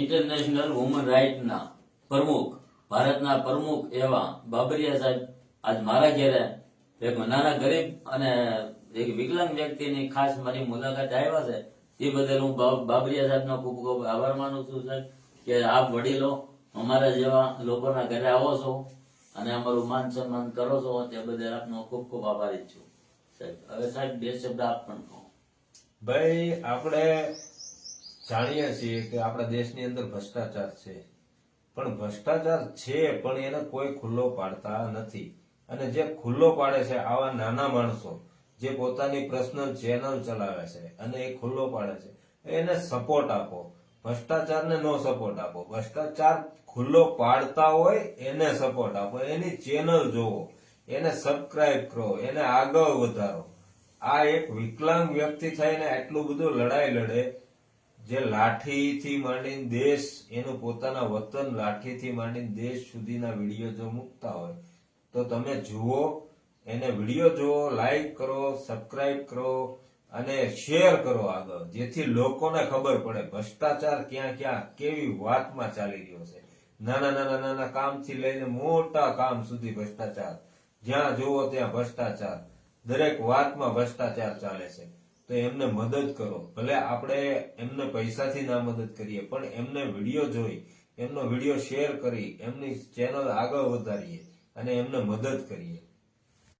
International woman રાઇટના પ્રમુખ, ભારતના પ્રમુખ એવા બાબરિયા સાહેબ આજ મારા ઘેરે, એક નાના ગરીબ અને એક વિકલાંગ વ્યક્તિની ખાસ મારી મુલાકાત આવ્યા છે. એ બદલ હું બાબરિયા સાહેબનો ખૂબ ખૂબ આભાર માનું છું સાહેબ, કે આપ વડીલો અમારા જેવા લોકોના ઘરે આવો છો અને અમારું માન સન્માન કરો છો તે બદલ આપનો ખૂબ ખૂબ આભારી છું સાહેબ. હવે સાહેબ, બે શબ્દ આપ પણ કહો. ભાઈ, આપણે જાણીએ છીએ કે આપણા દેશની અંદર ભ્રષ્ટાચાર છે. પણ ભ્રષ્ટાચાર છે, પણ એને કોઈ ખુલ્લો પાડતા નથી. અને જે ખુલ્લો પાડે છે આવા નાના માણસો, જે પોતાની પર્સનલ ચેનલ ચલાવે છે અને એ ખુલ્લો પાડે છે, એને સપોર્ટ આપો. ભ્રષ્ટાચારને નો સપોર્ટ આપો. ભ્રષ્ટાચાર ખુલ્લો પાડતા હોય, એને સપોર્ટ આપો. એની ચેનલ જોવો. એને સબસ્ક્રાઇબ કરો. એને આગળ વધારો. આ એક વિકલાંગ વ્યક્તિ થઈને આટલું બધું લડાઈ લડે જે લાઠીથી માંડીને દેશ, એનું પોતાના વતન લાઠીથી માંડીને દેશ સુધીના વીડિયો જો મૂકતા હોય, તો તમે જુઓ, એને વીડિયો જુઓ લાઈક કરો સબસ્ક્રાઇબ કરો અને શેર કરો આગળ, જેથી લોકોને ખબર પડે ભ્રષ્ટાચાર ક્યાં ક્યાં કેવી વાતમાં ચાલી રહ્યો છે. નાના નાના નાના કામથી લઈને મોટા કામ સુધી ભ્રષ્ટાચાર. જ્યાં જુઓ ત્યાં ભ્રષ્ટાચાર. દરેક વાતમાં ભ્રષ્ટાચાર ચાલે છે. તો એમને મદદ કરો. ભલે આપણે એમને પૈસાથી ના મદદ કરીએ, પણ એમને વીડિયો જોઈ, એમનો વીડિયો શેર કરી, એમની ચેનલ આગળ વધારીએ અને એમને મદદ કરીએ.